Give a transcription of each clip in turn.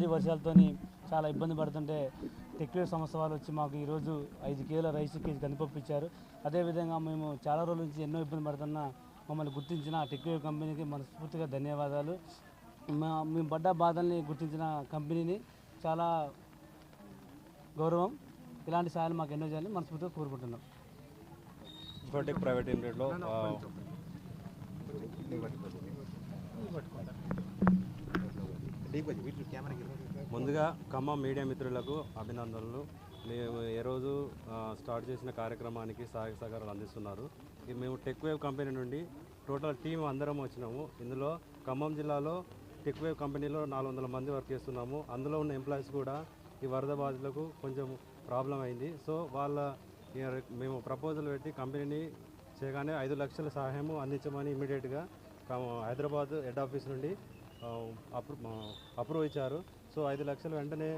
భారీ వర్షాలతోని చాలా ఇబ్బంది పడుతుంటే టెక్వేవ్ సంస్థ వాళ్ళు వచ్చి మాకు ఈరోజు ఐదు కేజీల రైస్ కేజీ కందిపప్పు ఇచ్చారు అదేవిధంగా మేము చాలా రోజుల నుంచి ఎన్నో ఇబ్బంది పడుతున్న మమ్మల్ని గుర్తించిన టెక్వేవ్ కంపెనీకి మనస్ఫూర్తిగా ధన్యవాదాలు. మా మేము పడ్డ బాధల్ని గుర్తించిన కంపెనీని చాలా గౌరవం. ఇలాంటి సహాయాలు మాకు ఎన్నో చేయాలని మనస్ఫూర్తిగా కోరుకుంటున్నాం. ప్రైవేట్ లిమిటెడ్లో ముందుగా ఖమ్మం మీడియా మిత్రులకు అభినందనలు. మేము ఏ రోజు స్టార్ట్ చేసిన కార్యక్రమానికి సహాయ సహకారాలు అందిస్తున్నారు. మేము టెక్వేవ్ కంపెనీ నుండి టోటల్ టీం అందరం వచ్చినాము. ఇందులో ఖమ్మం జిల్లాలో టెక్వేవ్ కంపెనీలో నాలుగు వందల మంది వర్క్ చేస్తున్నాము. అందులో ఉన్న ఎంప్లాయీస్ కూడా ఈ వరద బాధితులకు కొంచెం ప్రాబ్లం అయింది. సో వాళ్ళ మేము ప్రపోజల్ పెట్టి కంపెనీని చేయగానే ఐదు లక్షల సహాయము అందించమని ఇమీడియట్గా హైదరాబాద్ హెడ్ ఆఫీస్ నుండి అప్రూవ్ ఇచ్చారు. సో ఐదు లక్షలు వెంటనే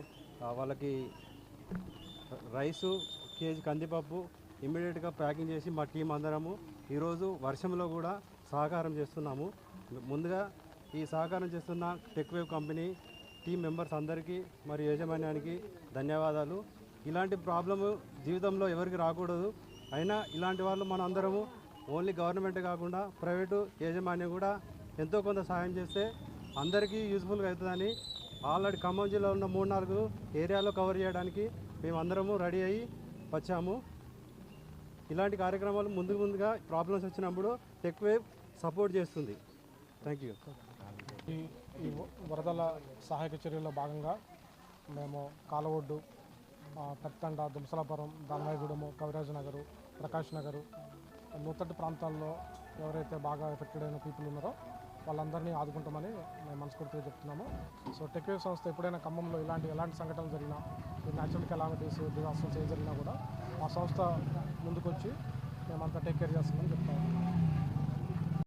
వాళ్ళకి రైసు కేజీ కందిపప్పు ఇమ్మీడియట్గా ప్యాకింగ్ చేసి మా టీం అందరము ఈరోజు వర్షంలో కూడా సహకారం చేస్తున్నాము. ముందుగా ఈ సహకారం చేస్తున్న టెక్వేవ్ కంపెనీ టీం మెంబర్స్ అందరికీ మరియు యాజమాన్యానికి ధన్యవాదాలు. ఇలాంటి ప్రాబ్లము జీవితంలో ఎవరికి రాకూడదు. అయినా ఇలాంటి వాళ్ళు మన అందరము ఓన్లీ గవర్నమెంట్ కాకుండా ప్రైవేటు యాజమాన్యం కూడా ఎంతో కొంత సహాయం చేస్తే అందరికీ యూజ్ఫుల్గా అవుతుందని ఆల్రెడీ ఖమ్మం జిల్లాలో ఉన్న మూడు నాలుగు ఏరియాలో కవర్ చేయడానికి మేము అందరము రెడీ అయ్యి వచ్చాము. ఇలాంటి కార్యక్రమాలు ముందు ముందుగా ప్రాబ్లమ్స్ వచ్చినప్పుడు టెక్వేవ్ సపోర్ట్ చేస్తుంది. Thank you. ఈ ఈ వరదల సహాయక చర్యల్లో భాగంగా మేము కాలవొడ్డు పెత్తండ దుంసలాపురం దాల్వాయిగూడెము కవిరాజ్ నగరు ప్రకాష్ నగరు నూతటి ప్రాంతాల్లో ఎవరైతే బాగా ఎఫెక్టెడ్ అయిన పీపుల్ ఉన్నారో వాళ్ళందరినీ ఆదుకుంటామని మేము మనస్ఫూర్తిగా చెప్తున్నాము. సో టెక్వే సంస్థ ఎప్పుడైనా ఖమ్మంలో ఇలాంటి ఎలాంటి సంఘటనలు జరిగినా న్యాచురల్ కెలామిటీస్ డిజాస్టర్స్ ఏం జరిగినా కూడా మా సంస్థ ముందుకొచ్చి మేమంతా టేక్ కేర్ చేస్తామని చెప్తాము.